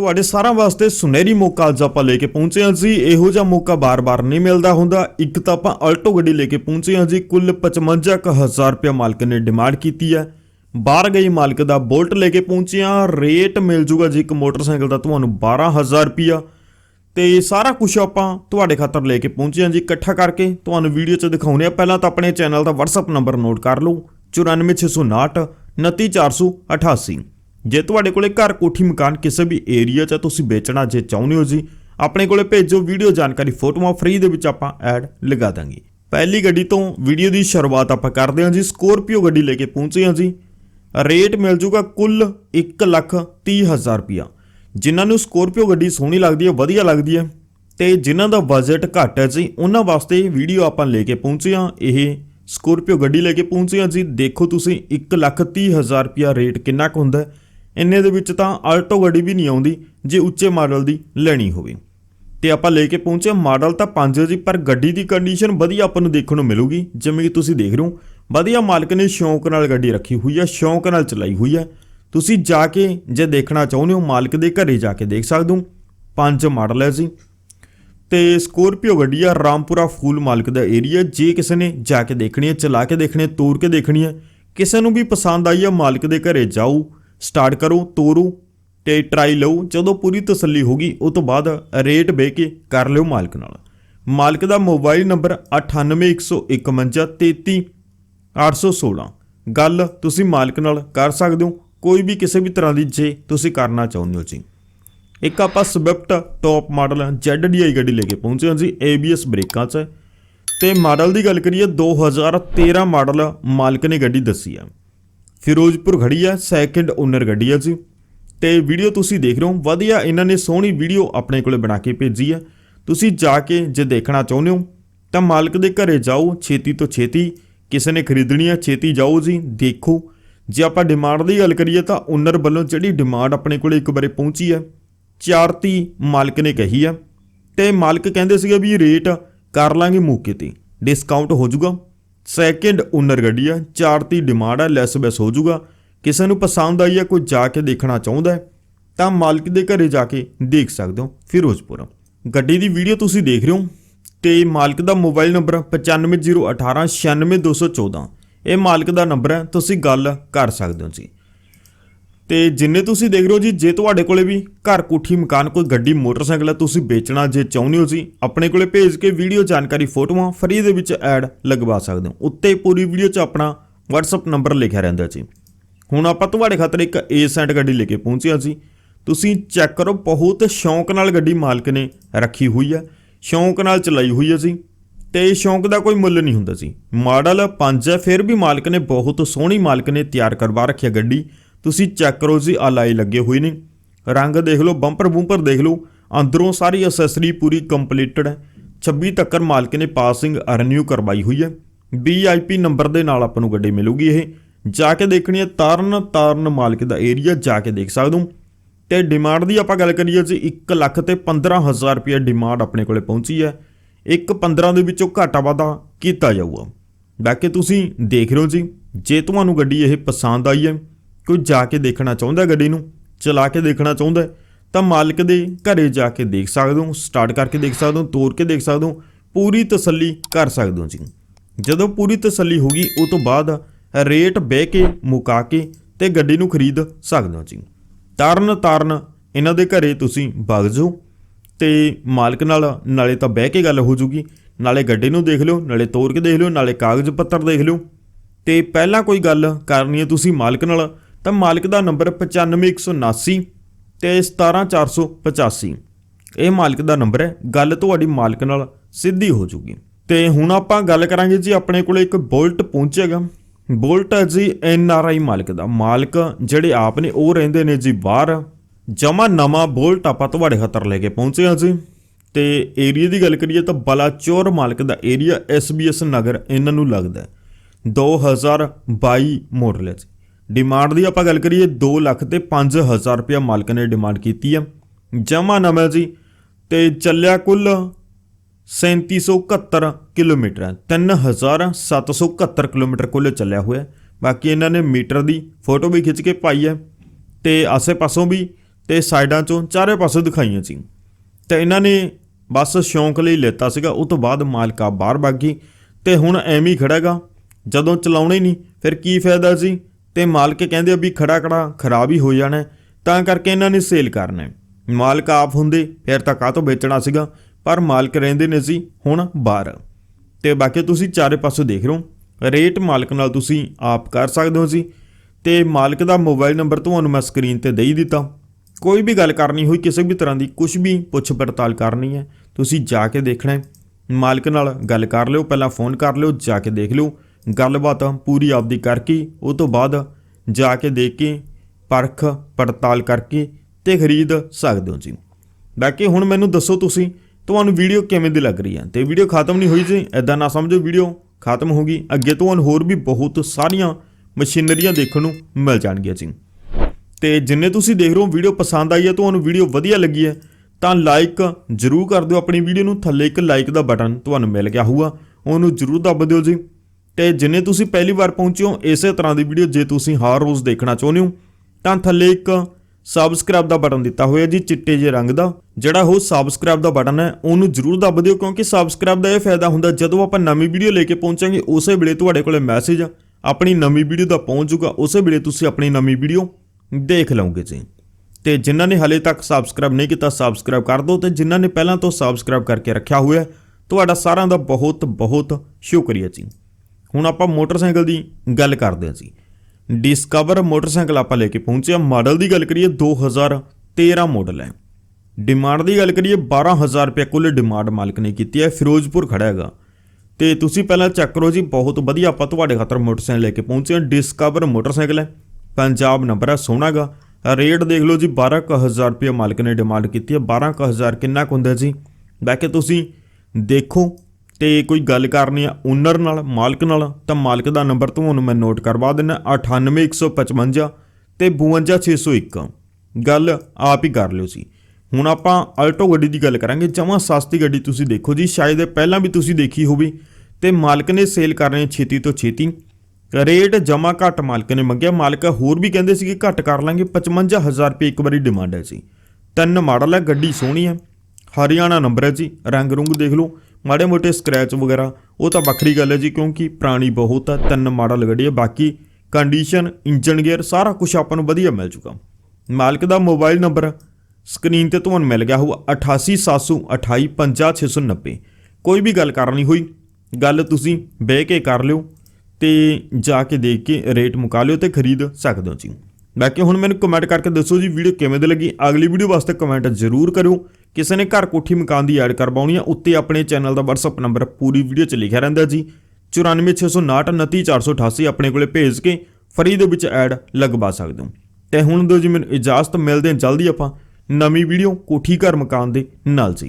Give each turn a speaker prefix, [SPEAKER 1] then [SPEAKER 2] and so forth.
[SPEAKER 1] ਤੁਹਾਡੇ ਸਾਰਿਆਂ ਵਾਸਤੇ ਸੁਨਹਿਰੀ ਮੌਕਾ ਅੱਜ ਆਪਾਂ ਲੈ ਕੇ ਪਹੁੰਚੇ ਹਾਂ ਜੀ। ਇਹੋ ਜਿਹਾ ਮੌਕਾ ਬਾਰ-ਬਾਰ ਨਹੀਂ ਮਿਲਦਾ ਹੁੰਦਾ। ਇੱਕ ਤਾਂ ਆਪਾਂ ਆਲਟੋ ਗੱਡੀ ਲੈ ਕੇ ਪਹੁੰਚੇ ਹਾਂ ਜੀ। ਕੁੱਲ 55000 ਰੁਪਏ ਮਾਲਕ ਨੇ ਡਿਮਾਂਡ ਕੀਤੀ ਹੈ। ਬਾਹਰ ਗਈ ਮਾਲਕ ਦਾ ਬੋਲਟ ਲੈ ਕੇ ਪਹੁੰਚੇ ਹਾਂ। ਰੇਟ ਮਿਲ ਜੂਗਾ ਜੀ। ਇੱਕ ਮੋਟਰਸਾਈਕਲ ਦਾ ਤੁਹਾਨੂੰ 12000 ਰੁਪਿਆ ਤੇ ਸਾਰਾ ਕੁਝ ਆਪਾਂ ਤੁਹਾਡੇ ਖਾਤਰ ਲੈ ਕੇ ਪਹੁੰਚੇ ਹਾਂ ਜੀ ਇਕੱਠਾ ਕਰਕੇ। ਤੁਹਾਨੂੰ ਵੀਡੀਓ 'ਚ ਦਿਖਾਉਨੇ ਆ ਪਹਿਲਾਂ ਤਾਂ ਆਪਣੇ ਚੈਨਲ ਦਾ WhatsApp ਨੰਬਰ ਨੋਟ ਕਰ ਲਓ। 94659 29488 ਜੇ ਤੁਹਾਡੇ ਕੋਲੇ ਘਰ ਕੋਠੀ ਮਕਾਨ ਕਿਸੇ ਵੀ ਏਰੀਆ 'ਚ ਤੁਸੀਂ ਵੇਚਣਾ ਜੇ ਚਾਹੁੰਦੇ ਹੋ ਜੀ, ਆਪਣੇ ਕੋਲੇ ਭੇਜੋ ਵੀਡੀਓ ਜਾਣਕਾਰੀ ਫੋਟੋਆਂ ਫ੍ਰੀ ਦੇ ਵਿੱਚ ਆਪਾਂ ਐਡ ਲਗਾ ਦਾਂਗੇ। ਪਹਿਲੀ ਗੱਡੀ ਤੋਂ ਵੀਡੀਓ ਦੀ ਸ਼ੁਰੂਆਤ ਆਪਾਂ ਕਰਦੇ ਹਾਂ ਜੀ ਸਕੋਰਪੀਓ ਗੱਡੀ ਲੈ ਕੇ ਪਹੁੰਚੇ ਹਾਂ ਜੀ। ਰੇਟ ਮਿਲ ਜੂਗਾ ਕੁੱਲ 130000 ਰੁਪਿਆ ਜਿਨ੍ਹਾਂ ਨੂੰ ਸਕੋਰਪੀਓ ਗੱਡੀ ਸੋਹਣੀ ਲੱਗਦੀ ਹੈ, ਵਧੀਆ ਲੱਗਦੀ ਹੈ, ਤੇ ਜਿਨ੍ਹਾਂ ਦਾ ਬਜਟ ਘੱਟ ਹੈ ਜੀ, ਉਹਨਾਂ ਵਾਸਤੇ ਵੀਡੀਓ ਆਪਾਂ ਲੈ ਕੇ ਪਹੁੰਚੇ ਹਾਂ। ਇਹ ਸਕੋਰਪੀਓ ਗੱਡੀ ਲੈ ਕੇ ਪਹੁੰਚੇ ਹਾਂ ਜੀ। ਦੇਖੋ ਤੁਸੀਂ 130000 ਰੁਪਿਆ ਰੇਟ ਕਿੰਨਾ ਕੁ ਹੁੰਦਾ ਹੈ। ਇੰਨੇ ਦੇ ਵਿੱਚ ਤਾਂ ਆਲਟੋ ਗੱਡੀ ਵੀ ਨਹੀਂ ਆਉਂਦੀ ਜੇ ਉੱਚੇ ਮਾਡਲ ਦੀ ਲੈਣੀ ਹੋਵੇ। ਤੇ ਆਪਾਂ ਲੈ ਕੇ ਪਹੁੰਚੇ ਮਾਡਲ ਤਾਂ 5 ਹੈ ਜੀ ਪਰ ਗੱਡੀ ਦੀ ਕੰਡੀਸ਼ਨ ਵਧੀਆ ਆਪਾਂ ਨੂੰ ਦੇਖਣ ਨੂੰ ਮਿਲੂਗੀ। ਜਿਵੇਂ ਕਿ ਤੁਸੀਂ ਦੇਖ ਰਹੇ ਹੋ, ਵਧੀਆ ਮਾਲਕ ਨੇ ਸ਼ੌਂਕ ਨਾਲ ਗੱਡੀ ਰੱਖੀ ਹੋਈ ਹੈ, ਸ਼ੌਂਕ ਨਾਲ ਚਲਾਈ ਹੋਈ ਹੈ। ਤੁਸੀਂ ਜਾ ਕੇ ਜੇ ਦੇਖਣਾ ਚਾਹੁੰਦੇ ਹੋ, ਮਾਲਕ ਦੇ ਘਰੇ ਜਾ ਕੇ ਦੇਖ ਸਕਦੇ ਹੋ। ਪੰਜ ਮਾਡਲ ਹੈ ਜੀ। ਤੇ ਸਕੋਰਪੀਓ ਗੱਡੀ ਆ, ਰਾਮਪੁਰਾ ਫੂਲ ਮਾਲਕ ਦਾ ਏਰੀਆ ਜੇ ਕਿਸੇ ਨੇ ਜਾ ਕੇ ਦੇਖਣੀ ਹੈ, ਚਲਾ ਕੇ ਦੇਖਣੀ ਹੈ, ਤੋਰ ਕੇ ਦੇਖਣੀ ਹੈ, ਕਿਸੇ ਨੂੰ ਵੀ ਪਸੰਦ ਆਈ ਹੈ, ਮਾਲਕ ਦੇ ਘਰੇ ਜਾਓ। ਸਟਾਰਟ ਕਰੋ, ਤੋਰੋ ਤੇ ਟਰਾਈ ਲਓ। ਜਦੋਂ ਪੂਰੀ ਤਸੱਲੀ ਹੋਗੀ ਉਸ ਤੋਂ ਬਾਅਦ ਰੇਟ ਬਹਿ ਕੇ ਕਰ ਲਿਓ ਮਾਲਕ ਨਾਲ। ਮਾਲਕ ਦਾ ਮੋਬਾਈਲ ਨੰਬਰ 9815133816 ਗੱਲ ਤੁਸੀਂ ਮਾਲਕ ਨਾਲ ਕਰ ਸਕਦੇ ਹੋ। ਕੋਈ ਵੀ ਕਿਸੇ ਵੀ ਤਰ੍ਹਾਂ ਦੀ ਜੇ ਤੁਸੀਂ ਕਰਨਾ ਚਾਹੁੰਦੇ ਹੋ ਜੀ। ਇੱਕ ਆਪਾਂ ਸਵਿਫਟ ਟੌਪ ਮਾਡਲ ZDI ਗੱਡੀ ਲੈ ਕੇ ਪਹੁੰਚੇ ਹਾਂ ਜੀ ABS ਬ੍ਰੇਕਾਂ 'ਚ। ਹੈ। ਤੇ ਮਾਡਲ ਦੀ ਗੱਲ ਕਰੀਏ 2013 ਮਾਡਲ ਮਾਲਕ ਨੇ ਗੱਡੀ ਦੱਸੀ ਹੈ ਫਿਰੋਜ਼ਪੁਰ ਖੜੀ ਆ ਸੈਕੰਡ ਓਨਰ ਗੱਡੀ ਆ ਜੀ। ਤੇ ਵੀਡੀਓ ਤੁਸੀਂ ਦੇਖ ਰਹੇ ਹੋ, ਵਧੀਆ ਇਹਨਾਂ ਨੇ ਸੋਹਣੀ ਵੀਡੀਓ ਆਪਣੇ ਕੋਲੇ ਬਣਾ ਕੇ ਭੇਜੀ ਹੈ ਤੁਸੀਂ ਜਾ ਕੇ ਜੇ ਦੇਖਣਾ ਚਾਹੁੰਦੇ ਹੋ, ਤਾਂ ਮਾਲਕ ਦੇ ਘਰੇ ਜਾਓ, ਛੇਤੀ ਤੋਂ ਛੇਤੀ। ਕਿਸੇ ਨੇ ਖਰੀਦਣੀ ਹੈ ਛੇਤੀ ਜਾਓ ਜੀ, ਦੇਖੋ। ਜੇ ਆਪਾਂ ਡਿਮਾਂਡ ਦੀ ਗੱਲ ਕਰੀਏ ਤਾਂ ਓਨਰ ਵੱਲੋਂ ਜਿਹੜੀ ਡਿਮਾਂਡ ਆਪਣੇ ਕੋਲੇ ਇੱਕ ਵਾਰੇ ਪਹੁੰਚੀ ਹੈ 430 ਮਾਲਕ ਨੇ ਕਹੀ ਹੈ ਤੇ ਮਾਲਕ ਕਹਿੰਦੇ ਸੀਗੇ ਵੀ ਰੇਟ ਕਰ ਲਾਂਗੇ ਮੌਕੇ ਤੇ ਡਿਸਕਾਊਂਟ ਹੋ ਜਾਊਗਾ। ਸੈਕਿੰਡ ਓਨਰ ਗੱਡੀ ਆ 430 ਡਿਮਾਂਡ ਆ ਲੈਸ ਬੈਸ ਹੋ ਜਾਊਗਾ। ਕਿਸੇ ਨੂੰ ਪਸੰਦ ਆਈ ਹੈ, ਕੋਈ ਜਾ ਕੇ ਦੇਖਣਾ ਚਾਹੁੰਦਾ ਹੈ, ਤਾਂ ਮਾਲਕ ਦੇ ਘਰੇ ਜਾ ਕੇ ਦੇਖ ਸਕਦੇ ਹੋ, ਫਿਰੋਜ਼ਪੁਰ। ਗੱਡੀ ਦੀ ਵੀਡੀਓ ਤੁਸੀਂ ਦੇਖ ਰਹੇ ਹੋ, ਤੇ ਮਾਲਕ ਦਾ ਮੋਬਾਈਲ ਨੰਬਰ 9501896214 ਇਹ ਮਾਲਕ ਦਾ ਨੰਬਰ ਹੈ, ਤੁਸੀਂ ਗੱਲ ਕਰ ਸਕਦੇ ਹੋ ਜੀ। ਤੇ ਜਿੰਨੇ ਤੁਸੀਂ ਦੇਖ ਰਹੇ ਹੋ ਜੀ, ਜੇ ਤੁਹਾਡੇ ਕੋਲੇ ਵੀ ਘਰ ਕੋਠੀ ਮਕਾਨ, ਕੋਈ ਗੱਡੀ, ਮੋਟਰਸਾਈਕਲ ਹੈ, ਤੁਸੀਂ ਵੇਚਣਾ ਜੇ ਚਾਹੁੰਦੇ ਹੋ ਜੀ, ਆਪਣੇ ਕੋਲੇ ਭੇਜ ਕੇ ਵੀਡੀਓ ਜਾਣਕਾਰੀ ਫੋਟੋਆਂ ਫਰੀ ਦੇ ਵਿੱਚ ਐਡ ਲਗਵਾ ਸਕਦੇ ਹੋ। ਉੱਤੇ ਪੂਰੀ ਵੀਡੀਓ 'ਚ ਆਪਣਾ WhatsApp ਨੰਬਰ ਲਿਖਿਆ ਰਹਿੰਦਾ ਜੀ। ਹੁਣ ਆਪਾਂ ਤੁਹਾਡੇ ਖਾਤਰ ਇੱਕ ਏਸੈਂਟ ਗੱਡੀ ਲੈ ਕੇ ਪਹੁੰਚਿਆ ਹਾਂ ਜੀ। ਤੁਸੀਂ ਚੈੱਕ ਕਰੋ, ਬਹੁਤ ਸ਼ੌਂਕ ਨਾਲ ਗੱਡੀ ਮਾਲਕ ਨੇ ਰੱਖੀ ਹੋਈ ਹੈ, ਸ਼ੌਂਕ ਨਾਲ ਚਲਾਈ ਹੋਈ ਹੈ ਜੀ। ਤੇ ਸ਼ੌਂਕ ਦਾ ਕੋਈ ਮੁੱਲ ਨਹੀਂ ਹੁੰਦਾ ਜੀ। ਮਾਡਲ 5 ਹੈ, ਫਿਰ ਵੀ ਮਾਲਕ ਨੇ, ਬਹੁਤ ਸੋਹਣੀ ਮਾਲਕ ਨੇ ਤਿਆਰ ਕਰਵਾ ਰੱਖਿਆ ਗੱਡੀ। ਤੁਸੀਂ ਚੈੱਕ ਕਰੋ ਜੀ ਆਲਾਈ ਲੱਗੇ ਹੋਏ ਨੇ। ਰੰਗ ਦੇਖ ਲਓ ਬੰਪਰ ਬੂੰਪਰ ਦੇਖ ਲਓ। ਅੰਦਰੋਂ ਸਾਰੀ ਅਸੈਸਰੀ ਪੂਰੀ ਕੰਪਲੀਟਡ ਹੈ। 26 ਤੱਕ ਮਾਲਕ ਨੇ ਪਾਸਿੰਗ ਰੀਨਿਊ ਕਰਵਾਈ ਹੋਈ ਹੈ। ਵੀਆਈਪੀ ਨੰਬਰ ਦੇ ਨਾਲ ਆਪਾਂ ਨੂੰ ਗੱਡੀ ਮਿਲੂਗੀ ਇਹ। ਜਾ ਕੇ ਦੇਖਣੀ ਹੈ, ਤਾਰਨ ਤਾਰਨ ਮਾਲਕ ਦਾ ਏਰੀਆ ਜਾ ਕੇ ਦੇਖ ਸਕਦੇ ਹੋ। ਤੇ ਡਿਮਾਂਡ ਦੀ ਆਪਾਂ ਗੱਲ ਕਰੀਏ ਜੀ 1 ਲੱਖ ਤੇ 15000 ਰੁਪਏ ਡਿਮਾਂਡ ਆਪਣੇ ਕੋਲੇ ਪਹੁੰਚੀ ਹੈ। ਇੱਕ 15 ਦੇ ਵਿੱਚੋਂ ਘਾਟਾ ਵਾਧਾ ਕੀਤਾ ਜਾਊਗਾ। ਬਾਕੀ ਤੁਸੀਂ ਦੇਖ ਰਹੇ ਹੋ ਜੀ, ਜੇ ਤੁਹਾਨੂੰ ਗੱਡੀ ਇਹ ਪਸੰਦ ਆਈ ਹੈ ਕੋਈ ਜਾ ਕੇ ਦੇਖਣਾ ਚਾਹੁੰਦਾ ਗੱਡੀ ਨੂੰ, ਚਲਾ ਕੇ ਦੇਖਣਾ ਚਾਹੁੰਦਾ, ਤਾਂ ਮਾਲਕ ਦੇ ਘਰੇ ਜਾ ਕੇ ਦੇਖ ਸਕਦੇ ਹੋ ਸਟਾਰਟ ਕਰਕੇ ਦੇਖ ਸਕਦੇ ਹੋ ਤੋੜ ਕੇ ਦੇਖ ਸਕਦੇ ਹੋ, ਪੂਰੀ ਤਸੱਲੀ ਕਰ ਸਕਦੇ ਹੋ ਜੀ। ਜਦੋਂ ਪੂਰੀ ਤਸੱਲੀ ਹੋ ਗਈ, ਉਹ ਤੋਂ ਬਾਅਦ ਰੇਟ ਬਹਿ ਕੇ, ਮੁਕਾ ਕੇ ਤੇ ਗੱਡੀ ਨੂੰ ਖਰੀਦ ਸਕਦੇ ਹੋ ਜੀ। ਤਰਨ ਤਾਰਨ ਇਹਨਾਂ ਦੇ ਘਰੇ ਤੁਸੀਂ ਵਗ ਜਾਓ ਤੇ ਮਾਲਕ ਨਾਲ, ਨਾਲੇ ਤਾਂ ਬਹਿ ਕੇ ਗੱਲ ਹੋ ਜੂਗੀ, ਨਾਲੇ ਗੱਡੀ ਨੂੰ ਦੇਖ ਲਿਓ, ਨਾਲੇ ਤੋੜ ਕੇ ਦੇਖ ਲਿਓ, ਨਾਲੇ ਕਾਗਜ਼ ਪੱਤਰ ਦੇਖ ਲਿਓ। ਤੇ ਪਹਿਲਾਂ ਕੋਈ ਗੱਲ ਕਰਨੀ ਹੈ ਤੁਸੀਂ ਮਾਲਕ ਨਾਲ ਤਾਂ ਮਾਲਕ ਦਾ ਨੰਬਰ 95179 ਤੇ 17485 ਇਹ ਮਾਲਕ ਦਾ ਨੰਬਰ ਹੈ। ਗੱਲ ਤੁਹਾਡੀ ਮਾਲਕ ਨਾਲ ਸਿੱਧੀ ਹੋ ਜੂਗੀ। ਤੇ ਹੁਣ ਆਪਾਂ ਗੱਲ ਕਰਾਂਗੇ ਜੀ ਆਪਣੇ ਕੋਲੇ ਇੱਕ ਬੋਲਟ ਪਹੁੰਚੇਗਾ। ਬੋਲਟ ਹੈ ਜੀ ਐਨ ਆਰ ਆਈ ਮਾਲਕ ਦਾ। ਮਾਲਕ ਜਿਹੜੇ ਆਪ ਨੇ, ਉਹ ਰਹਿੰਦੇ ਨੇ ਜੀ ਬਾਹਰ। ਜਮਾ ਨਵਾਂ ਬੋਲਟ ਆਪਾਂ ਤੁਹਾਡੇ ਖਾਤਰ ਲੈ ਕੇ ਪਹੁੰਚੇ ਹਾਂ ਜੀ। ਤੇ ਏਰੀਆ ਦੀ ਗੱਲ ਕਰੀਏ ਤਾਂ ਬਲਾਚੌਰ ਮਾਲਕ ਦਾ ਏਰੀਆ ਐਸਬੀਐਸ ਨਗਰ ਇਹਨਾਂ ਨੂੰ ਲੱਗਦਾ ਹੈ। 2022 ਮੋਡਲ ਹੈ ਜੀ। ਡਿਮਾਂਡ ਦੀ ਆਪਾਂ ਗੱਲ ਕਰੀਏ 2 ਲੱਖ ਤੇ 5000 ਰੁਪਇਆ ਮਾਲਕ ਨੇ ਡਿਮਾਂਡ ਕੀਤੀ ਹੈ ਜਮਾ ਨਵਾਂ ਜੀ, ਤੇ ਚੱਲਿਆ ਕੁੱਲ 3771 ਕਿਲੋਮੀਟਰ ਹੈ। 3771 ਕਿਲੋਮੀਟਰ ਕੁੱਲ ਚੱਲਿਆ ਹੋਇਆ ਬਾਕੀ ਇਹਨਾਂ ਨੇ ਮੀਟਰ ਦੀ ਫੋਟੋ ਵੀ ਖਿੱਚ ਕੇ ਪਾਈ ਹੈ, ਤੇ ਆਸੇ ਪਾਸੋਂ ਵੀ, ਤੇ ਸਾਈਡਾਂ ਚੋਂ ਚਾਰੇ ਪਾਸੋਂ ਦਿਖਾਈਆਂ ਸੀ। ਤੇ ਇਹਨਾਂ ਨੇ ਬਸ ਸ਼ੌਂਕ ਲਈ ਲੈਤਾ ਸੀਗਾ, ਉਹ ਤੋਂ ਬਾਅਦ ਮਾਲਕਾ ਬਾਹਰ ਭੱਗ ਗਈ, ਤੇ ਹੁਣ ਐਵੇਂ ਹੀ ਖੜਾਗਾ ਜਦੋਂ ਚਲਾਉਣਾ ਹੀ ਨਹੀਂ, ਫਿਰ ਕੀ ਫਾਇਦਾ ਸੀ? ਤੇ ਮਾਲਕ ਕਹਿੰਦੇ ਵੀ ਖੜਾ ਖੜਾ ਖਰਾਬ ਹੀ ਹੋ ਜਾਣਾ ਤਾਂ ਕਰਕੇ ਇਹਨਾਂ ਨੇ ਸੇਲ ਕਰਨਾ ਮਾਲਕ ਆਪ ਹੁੰਦੇ, ਫਿਰ ਤਾਂ ਕਾਹ ਤੋਂ ਵੇਚਣਾ ਸੀਗਾ, ਪਰ ਮਾਲਕ ਰਹਿੰਦੇ ਨੇ ਸੀ, ਹੁਣ ਬਾਹਰ। ਤੇ ਬਾਕੀ ਤੁਸੀਂ ਚਾਰੇ ਪਾਸੇ ਦੇਖ ਰਹੇ ਹੋ, ਰੇਟ ਮਾਲਕ ਨਾਲ ਤੁਸੀਂ ਆਪ ਕਰ ਸਕਦੇ ਹੋ ਜੀ। ਤੇ ਮਾਲਕ ਦਾ ਮੋਬਾਈਲ ਨੰਬਰ ਤੁਹਾਨੂੰ ਮੈਂ ਸਕਰੀਨ ਤੇ ਦੇ ਹੀ ਦਿੱਤਾ। ਕੋਈ ਵੀ ਗੱਲ ਕਰਨੀ ਹੋਈ, ਕਿਸੇ ਵੀ ਤਰ੍ਹਾਂ ਦੀ ਕੁਝ ਵੀ ਪੁੱਛ ਪੜਤਾਲ ਕਰਨੀ ਹੈ, ਤੁਸੀਂ ਜਾ ਕੇ ਦੇਖਣਾ ਹੈ। ਮਾਲਕ ਨਾਲ ਗੱਲ ਕਰ ਲਿਓ, ਪਹਿਲਾਂ ਫੋਨ ਕਰ ਲਿਓ, ਜਾ ਕੇ ਦੇਖ ਲਿਓ। ਗੱਲਬਾਤ ਪੂਰੀ ਆਪਦੀ ਕਰਕੇ, ਉਹ ਤੋਂ ਬਾਅਦ ਜਾ ਕੇ ਦੇਖ ਕੇ, ਪਰਖ, ਪੜਤਾਲ ਕਰਕੇ ਤੇ ਖਰੀਦ ਸਕਦੇ ਹੋ ਜੀ। ਬਾਕੀ ਹੁਣ ਮੈਨੂੰ ਦੱਸੋ ਤੁਸੀਂ, ਤੁਹਾਨੂੰ ਵੀਡੀਓ ਕਿਵੇਂ ਦੀ ਲੱਗ ਰਹੀ ਹੈ? ਤੇ ਵੀਡੀਓ ਖਤਮ ਨਹੀਂ ਹੋਈ ਜੀ ਐਦਾਂ ਨਾ ਸਮਝੋ ਵੀਡੀਓ ਖਤਮ ਹੋ ਗਈ। ਅੱਗੇ ਤੁਹਾਨੂੰ ਹੋਰ ਵੀ ਬਹੁਤ ਸਾਰੀਆਂ ਮਸ਼ੀਨਰੀਆਂ ਦੇਖਣ ਨੂੰ ਮਿਲ ਜਾਣਗੀਆਂ ਜੀ। ਤੇ ਜਿੰਨੇ ਤੁਸੀਂ ਦੇਖ ਰਹੇ ਹੋ ਵੀਡੀਓ ਪਸੰਦ ਆਈ ਹੈ, ਤੁਹਾਨੂੰ ਵੀਡੀਓ ਵਧੀਆ ਲੱਗੀ ਹੈ, ਤਾਂ ਲਾਈਕ ਜਰੂਰ ਕਰ ਦਿਓ। ਆਪਣੀ ਵੀਡੀਓ ਨੂੰ ਥੱਲੇ ਇੱਕ ਲਾਈਕ ਦਾ ਬਟਨ ਤੁਹਾਨੂੰ ਮਿਲ ਗਿਆ ਹੋਊਗਾ, ਉਹਨੂੰ ਜਰੂਰ ਦੱਬ ਦਿਓ ਜੀ। ਤੇ ਜਿੰਨੇ ਤੁਸੀਂ ਪਹਿਲੀ ਵਾਰ ਪਹੁੰਚੇ ਹੋ, ਇਸੇ ਤਰ੍ਹਾਂ ਦੀ ਵੀਡੀਓ ਜੇ ਤੁਸੀਂ ਹਰ ਰੋਜ਼ ਦੇਖਣਾ ਚਾਹੁੰਦੇ ਹੋ, ਤਾਂ ਥੱਲੇ ਇੱਕ ਸਬਸਕ੍ਰਾਈਬ ਦਾ ਬਟਨ ਦਿੱਤਾ ਹੋਇਆ ਜੀ, ਚਿੱਟੇ ਜਿਹੇ ਰੰਗ ਦਾ। ਜਿਹੜਾ ਉਹ ਸਬਸਕ੍ਰਾਈਬ ਦਾ ਬਟਨ ਹੈ, ਉਹਨੂੰ ਜਰੂਰ ਦੱਬ ਦਿਓ, ਕਿਉਂਕਿ ਸਬਸਕ੍ਰਾਈਬ ਦਾ ਇਹ ਫਾਇਦਾ ਹੁੰਦਾ, ਜਦੋਂ ਆਪਾਂ ਨਵੀਂ ਵੀਡੀਓ ਲੈ ਕੇ ਪਹੁੰਚਾਂਗੇ, ਉਸੇ ਵੇਲੇ ਤੁਹਾਡੇ ਕੋਲੇ ਮੈਸੇਜ ਆਪਣੀ ਨਵੀਂ ਵੀਡੀਓ ਦਾ ਪਹੁੰਚ ਜਾਊਗਾ, ਉਸੇ ਵੇਲੇ ਤੁਸੀਂ ਆਪਣੀ ਨਵੀਂ ਵੀਡੀਓ ਦੇਖ ਲਓਗੇ ਜੀ। ਤੇ ਜਿਨ੍ਹਾਂ ਨੇ ਹਲੇ ਤੱਕ ਸਬਸਕ੍ਰਾਈਬ ਨਹੀਂ ਕੀਤਾ ਸਬਸਕ੍ਰਾਈਬ ਕਰ ਦਿਓ, ਤੇ ਜਿਨ੍ਹਾਂ ਨੇ ਪਹਿਲਾਂ ਤੋਂ ਸਬਸਕ੍ਰਾਈਬ ਕਰਕੇ ਰੱਖਿਆ ਹੋਇਆ, ਤੁਹਾਡਾ ਸਾਰਿਆਂ ਦਾ ਬਹੁਤ ਬਹੁਤ ਸ਼ੁਕਰੀਆ ਜੀ। ਹੁਣ ਆਪਾਂ ਮੋਟਰਸਾਈਕਲ ਦੀ ਗੱਲ ਕਰਦੇ ਹਾਂ ਜੀ। ਡਿਸਕਵਰ ਮੋਟਰਸਾਈਕਲ ਆਪਾਂ ਲੈ ਕੇ ਪਹੁੰਚੇ ਹਾਂ। ਮਾਡਲ ਦੀ ਗੱਲ ਕਰੀਏ 2013 ਮਾਡਲ ਹੈ। ਡਿਮਾਂਡ ਦੀ ਗੱਲ ਕਰੀਏ 12000 ਰੁਪਏ ਕੁੱਲ ਡਿਮਾਂਡ ਮਾਲਕ ਨੇ ਕੀਤੀ ਹੈ। ਫਿਰੋਜ਼ਪੁਰ ਖੜਾ ਹੈਗਾ। ਤੇ ਤੁਸੀਂ ਪਹਿਲਾਂ ਚੈੱਕ ਕਰੋ ਜੀ, ਬਹੁਤ ਵਧੀਆ ਆਪਾਂ ਤੁਹਾਡੇ ਖਾਤਰ ਮੋਟਰਸਾਈਕਲ ਲੈ ਕੇ ਪਹੁੰਚੇ ਹਾਂ। ਡਿਸਕਵਰ ਮੋਟਰਸਾਈਕਲ ਹੈ। ਪੰਜਾਬ ਨੰਬਰ ਹੈ ਸੋਹਣਾਗਾ ਰੇਟ ਦੇਖ ਲਓ ਜੀ 12000 ਰੁਪਏ ਮਾਲਕ ਨੇ ਡਿਮਾਂਡ ਕੀਤੀ ਹੈ। 12000 ਕਿੰਨਾ ਕੁ ਹੁੰਦਾ ਜੀ? ਬਾਕੀ ਤੁਸੀਂ ਦੇਖੋ ਤੇ ਕੋਈ ਗੱਲ ਕਰਨੀ ਆ ਓਨਰ ਨਾਲ, ਮਾਲਕ ਨਾਲ, ਤਾਂ ਮਾਲਕ ਦਾ ਨੰਬਰ ਤੁਹਾਨੂੰ ਮੈਂ ਨੋਟ ਕਰਵਾ ਦਿੰਦਾ 98155 ਤੇ 52601 ਗੱਲ ਆਪ ਹੀ ਕਰ ਲਿਓ ਸੀ ਹੁਣ ਆਪਾਂ ਆਲਟੋ ਗੱਡੀ ਦੀ ਗੱਲ ਕਰਾਂਗੇ, ਜਮਾਂ ਸਸਤੀ ਗੱਡੀ ਤੁਸੀਂ ਦੇਖੋ ਜੀ, ਸ਼ਾਇਦ ਇਹ ਪਹਿਲਾਂ ਵੀ ਤੁਸੀਂ ਦੇਖੀ ਹੋਵੇ। ਤੇ ਮਾਲਕ ਨੇ ਸੇਲ ਕਰਨੀ ਛੇਤੀ ਤੋਂ ਛੇਤੀ। ਰੇਟ ਜਮਾ ਘੱਟ ਮਾਲਕ ਨੇ ਮੰਗਿਆ, ਮਾਲਕ ਹੋਰ ਵੀ ਕਹਿੰਦੇ ਸੀ ਕਿ ਘੱਟ ਕਰ ਲਾਂਗੇ 55000 ਰੁਪਏ ਇੱਕ ਵਾਰੀ ਡਿਮਾਂਡ ਹੈ ਜੀ। ਤਿੰਨ ਮਾਡਲ ਹੈ, ਗੱਡੀ ਸੋਹਣੀ ਹੈ, ਹਰਿਆਣਾ ਨੰਬਰ ਹੈ ਜੀ, ਰੰਗ ਰੁੰਗ ਦੇਖ ਲਓ। ਮਾੜੇ ਮੋਟੇ ਸਕ੍ਰੈਚ ਵਗੈਰਾ, ਉਹ ਤਾਂ ਵੱਖਰੀ ਗੱਲ ਹੈ ਜੀ, ਕਿਉਂਕਿ ਪੁਰਾਣੀ ਬਹੁਤ ਆ, ਤਿੰਨ ਮਾਡਲ ਗੱਡੀ ਹੈ ਬਾਕੀ ਕੰਡੀਸ਼ਨ ਇੰਜਨ ਗੇਅਰ ਸਾਰਾ ਕੁਝ ਆਪਾਂ ਨੂੰ ਵਧੀਆ ਮਿਲ ਚੁੱਕਾ। ਮਾਲਕ ਦਾ ਮੋਬਾਈਲ ਨੰਬਰ ਸਕਰੀਨ ਤੇ ਤੁਹਾਨੂੰ ਮਿਲ ਗਿਆ ਹੋਊ 8872855690 ਕੋਈ ਵੀ ਗੱਲ ਕਰਨੀ ਹੋਈ, ਗੱਲ ਤੁਸੀਂ ਬਹਿ ਕੇ ਕਰ ਲਿਓ ਤੇ ਜਾ ਕੇ ਦੇਖ ਕੇ ਰੇਟ ਮੁਕਾ ਲਿਓ ਤੇ ਖਰੀਦ ਸਕਦੇ ਹੋ ਜੀ। ਬਾਕੀ ਹੁਣ ਮੈਨੂੰ ਕਮੈਂਟ ਕਰਕੇ ਦੱਸੋ ਜੀ ਵੀਡੀਓ ਕਿਵੇਂ ਦੀ ਲੱਗੀ? ਅਗਲੀ ਵੀਡੀਓ ਵਾਸਤੇ ਕਮੈਂਟ ਜ਼ਰੂਰ ਕਰਿਓ। ਕਿਸੇ ਨੇ ਘਰ ਕੋਠੀ ਮਕਾਨ ਦੀ ਐਡ ਕਰਵਾਉਣੀ ਆ, ਉੱਤੇ ਆਪਣੇ ਚੈਨਲ ਦਾ WhatsApp ਨੰਬਰ ਪੂਰੀ ਵੀਡੀਓ 'ਚ ਲਿਖਿਆ ਰਹਿੰਦਾ ਜੀ। 9469299488 ਆਪਣੇ ਕੋਲੇ ਭੇਜ ਕੇ ਫਰੀ ਦੇ ਵਿੱਚ ਐਡ ਲਗਵਾ ਸਕਦੇ ਹੋ। ਤੇ ਹੁਣ ਦੋ ਜੀ, ਮੈਨੂੰ ਇਜਾਜ਼ਤ, ਮਿਲਦੇ ਹਾਂ ਜਲਦੀ ਆਪਾਂ। ਨਵੀਂ ਵੀਡੀਓ ਕੋਠੀ ਘਰ ਮਕਾਨ ਦੇ ਨਾਲ ਜੀ।